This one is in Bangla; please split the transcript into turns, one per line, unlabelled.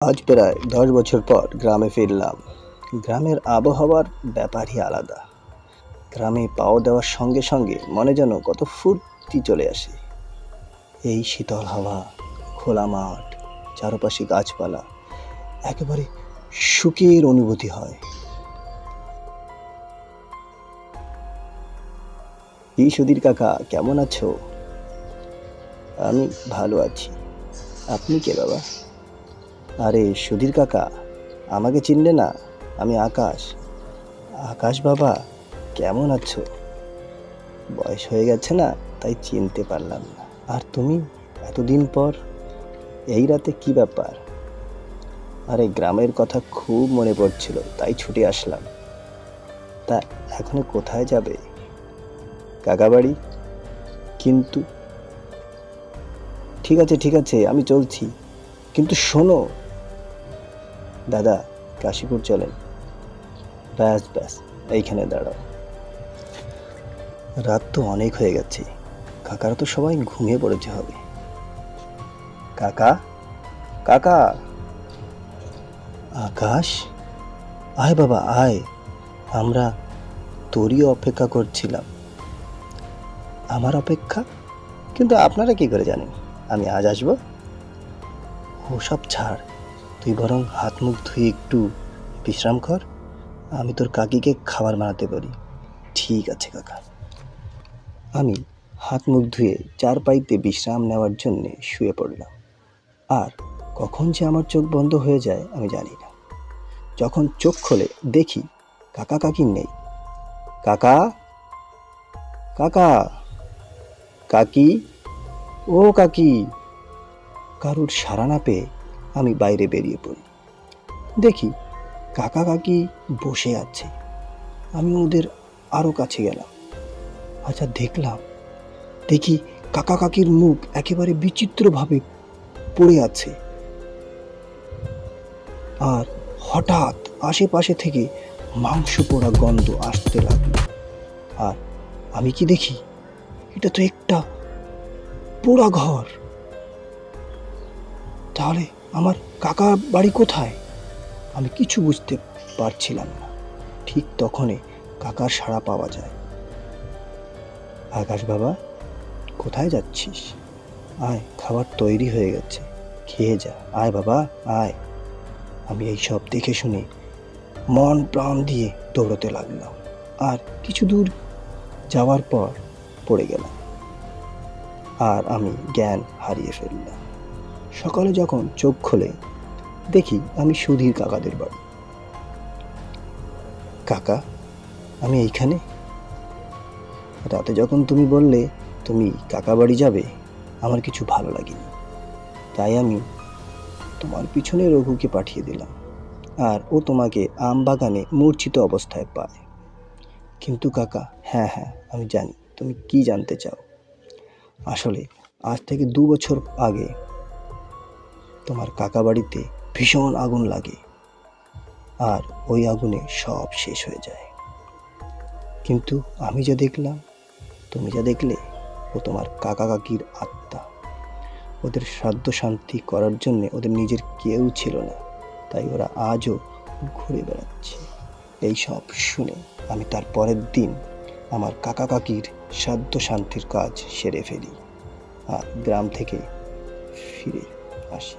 আজ প্রায় দশ বছর পর গ্রামে ফিরলাম। গ্রামের আবহাওয়ার ব্যাপারই আলাদা। গ্রামে পাও দেওয়ার সঙ্গে সঙ্গে মনে যেন কত ফুর্তি চলে আসে। এই শীতল হাওয়া, খোলা মাঠ, চারপাশে গাছপালা, একেবারে সুখের অনুভূতি হয়। কি সুধীর কাকা, কেমন আছো? আমি ভালো আছি। আপনি কে বাবা? আরে সুধীর কাকা, আমাকে চিনলে না? আমি আকাশ। আকাশ বাবা, কেমন আছো? বয়স হয়ে গেছে না, তাই চিনতে পারলাম না। আর তুমি, এতদিন পর? এই রাতে কি ব্যাপার? আরে গ্রামের কথা খুব মনে পড়ছিল, তাই ছুটে আসলাম। তা এখনও কোথায় যাবে? কাকা বাড়ি কিন্তু ঠিক আছে ঠিক আছে, আমি চলছি। কিন্তু শোনো দাদা, কাশীপুর চলেন। ব্যাস ব্যাস, এইখানে দাঁড়াও। রাত তো অনেক হয়ে গেছে। কাকারা তো সবাই ঘুমিয়ে পড়েছে হবে। কাকা? কাকা? আকাশ? আয় বাবা, আয়। আমরা তোরই অপেক্ষা করছিলাম। আমার অপেক্ষা? কিন্তু আপনারা কি করে জানেন? আমি আজ আসব? ওসব ছাড়। তুই বরং হাত মুখ ধুয়ে একটু বিশ্রাম কর, আমি তোর কাকিকে খাবার বানাতে পারি ঠিক আছে, কাকা। আমি হাত মুখ ধুয়ে চার পাইতে বিশ্রাম নেওয়ার জন্যে শুয়ে পড়লাম। আর কখন যে আমার চোখ বন্ধ হয়ে যায়, আমি জানি না। যখন চোখ খোলে, দেখি কাকা কাকি নেই। কাকা? কাকা? কাকি? ও কাকি! কারুর সাড়া না পেয়ে আমি বাইরে বেরিয়ে পড়ি। দেখি কাকা কাকি বসে আছে। আমি ওদের আরও কাছে গেলাম। আচ্ছা দেখলাম। দেখি কাকা কাকির মুখ একেবারে বিচিত্রভাবে পড়ে আছে। আর হঠাৎ আশেপাশে থেকে মাংস পোড়া গন্ধ আসতে লাগল। আর আমি কি দেখি? এটা তো একটা পোড়া ঘর। তাহলে আমার কাকা বাড়ি কোথায়? আমি কিছু বুঝতে পারছিলাম না। ঠিক তখনই কাকার সাড়া পাওয়া যায়। আকাশ বাবা, কোথায় যাচ্ছিস? আয়, খাবার তৈরি হয়ে গেছে। খেয়ে যা। আয় বাবা, আয়। আমি এই সব দেখে শুনে মন প্রাণ দিয়ে দৌড়তে লাগলাম। আর কিছু দূর যাওয়ার পর পড়ে গেলাম। আর আমি জ্ঞান হারিয়ে ফেললাম। সকালে যখন চোখ খোলে, দেখি আমি সুধীর কাকাদের বাড়ি। কাকা, আমি এইখানে? রাতে যখন তুমি বললে তুমি কাকা বাড়ি যাবে, আমার কিছু ভালো লাগেনি। তাই আমি তোমার পিছনে রঘুকে পাঠিয়ে দিলাম, আর ও তোমাকে আম বাগানে মূর্ছিত অবস্থায় পায়। কিন্তু কাকা হ্যাঁ হ্যাঁ আমি জানি, তুমি কি জানতে চাও? আসলে আজ থেকে দু বছর আগে তোমার কাকা বাড়িতে ভীষণ আগুন লাগে। আর ওই আগুনে সব শেষ হয়ে যায়। কিন্তু আমি যা দেখলাম, তুমি যা দেখলে, ও তোমার কাকা কাকির আত্মা। ওদের শ্রাদ্ধ শান্তি করার জন্য ওদের নিজের কেউ ছিল না। তাই ওরা আজও ঘুরে বেড়াচ্ছে। এই সব শুনে আমি তার পরের দিন আমার কাকা কাকির শ্রাদ্ধ শান্তির কাজ সেরে ফেলি। আর গ্রাম থেকে ফিরে আসি।